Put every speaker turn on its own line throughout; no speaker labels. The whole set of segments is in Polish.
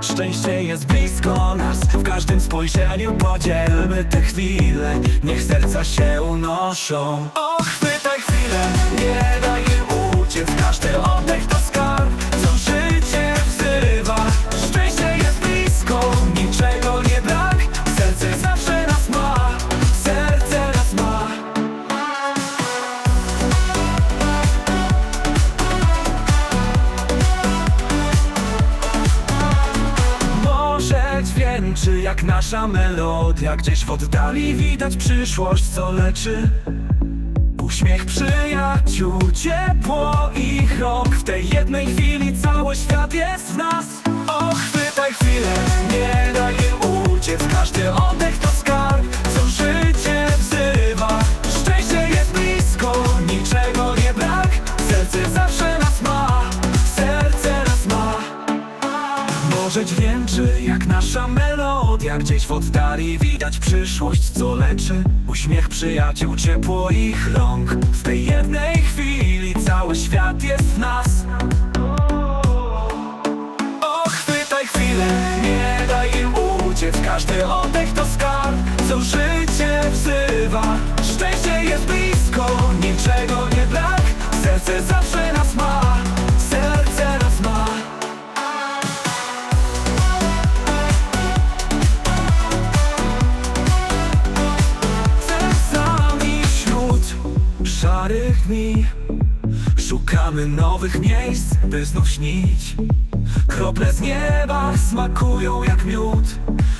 Szczęście jest blisko nas W każdym spojrzeniu podzielmy te chwile. Niech serca się unoszą. Och, chwytaj chwilę Nie daj im uciec Każdy oddech to Dźwięczy jak nasza melodia. Gdzieś w oddali widać przyszłość, co leczy. Uśmiech przyjaciół, ciepło ich rąk W tej jednej chwili cały świat jest w nas melodia Gdzieś w oddali widać przyszłość, co leczy Uśmiech przyjaciół, ciepło ich rąk. W tej jednej chwili cały świat jest nas szarych dni. Szukamy nowych miejsc, by znów śnić. Krople z nieba smakują jak miód.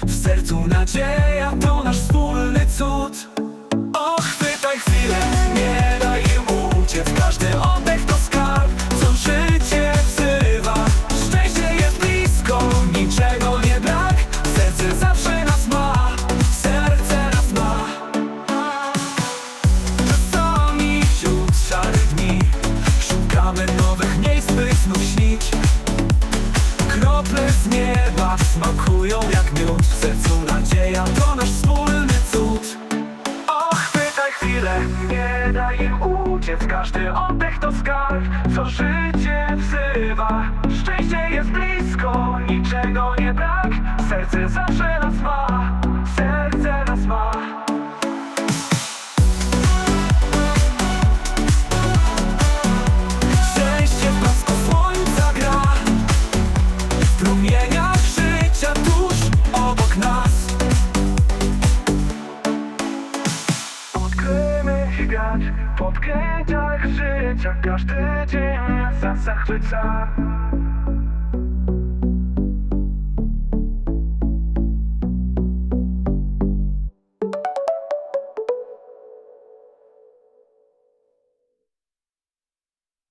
W sercu nadzieja to nasz wspólny cud smakują jak miód. W sercu nadzieja to nasz wspólny cud. O, chwytaj chwilę, nie daj im uciec. Każdy oddech to skarb, co życie wzywa. Szczęście jest blisko, niczego nie brak. Serce zawsze
Świat w podkręciach życia Każdy dzień nas